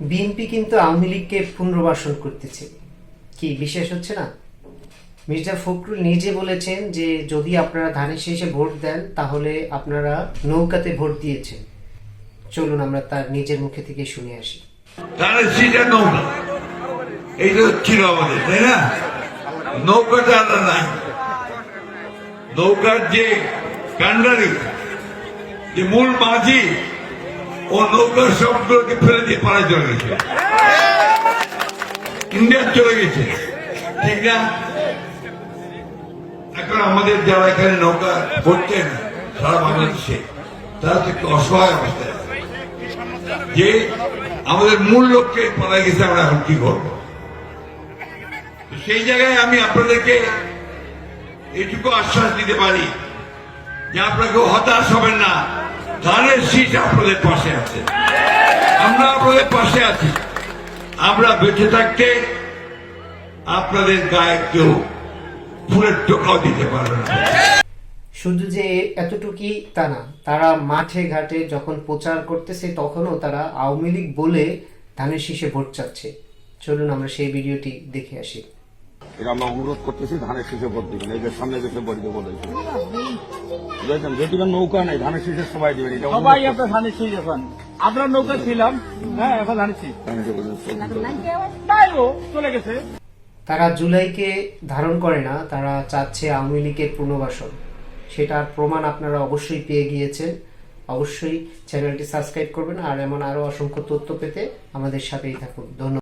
BNP কিন্তু আওয়ামী লীগকে পুনর্বাসন করতেছে। কি বিশেষ হচ্ছে না? মির্জা ফখরুল নিজে বলেছেন যে, যদি আপনারা ধানের শেষে ভোট দেন, তাহলে আপনারা নৌকাতে ভোট দিয়েছেন। চলুন আমরা তার নিজের মুখে থেকে শুনে আসি। নৌকা। তাই না? নৌকার যে কান্ডারি, যে মূল মাঝি ও নৌকার সবগুলোকে ফেলে দিয়ে পাড়ায় চলে গেছে। ইন্ডিয়া চলে গেছে। ঠিক না? এখন আমাদের যারা এখানে নৌকা পড়ছেন সারা বাংলাদেশে, তারা তো একটু অসহায় অবস্থায় যে আমাদের মূল লক্ষ্যে পালা গেছে, আমরা এখন কি করব? সেই জায়গায় আমি আপনাদেরকে এইটুকু আশ্বাস দিতে পারি যে আপনাকে হতাশ হবেন না। ধানের শীষ আপনাদের পাশে আছে। আমরা আপনাদের পাশে আছি। আমরা বেঁচে থাকতে আপনাদের গায়ে কেউ ফুলের টোকাও দিতে পারবে না। শুধু যে এতটুকুই তা না, তারা মাঠে ঘাটে যখন প্রচার করতেছে তখনও তারা আওয়ামী লীগ বলে ধানের শীষে ভোট চাচ্ছে। চলুন আমরা সেই ভিডিওটি দেখে আসি। এটা আমরা অনুরোধ করতেছি ধানের শীষে ভোট দিবেন। এই যে সামনে দেশে ভোট দেবো বুঝেছেন? যেটুকু নৌকা নাই ধানের শীষে সবাই দিবেন এটা সবাই। আপনার ধানের শীষ এখন। আমরা নৌকা ছিলাম হ্যাঁ এখন ধানের শীষ। চলে গেছে। তারা জুলাইকে ধারণ করে না তারা চাচ্ছে আওয়ামী লীগের পুনর্বাসন সেটার প্রমাণ আপনারা অবশ্যই পেয়ে গিয়েছেন। অবশ্যই চ্যানেলটি সাবস্ক্রাইব করবেন আর এমন আরও অসংখ্য তথ্য পেতে আমাদের সাথেই থাকুন। ধন্যবাদ।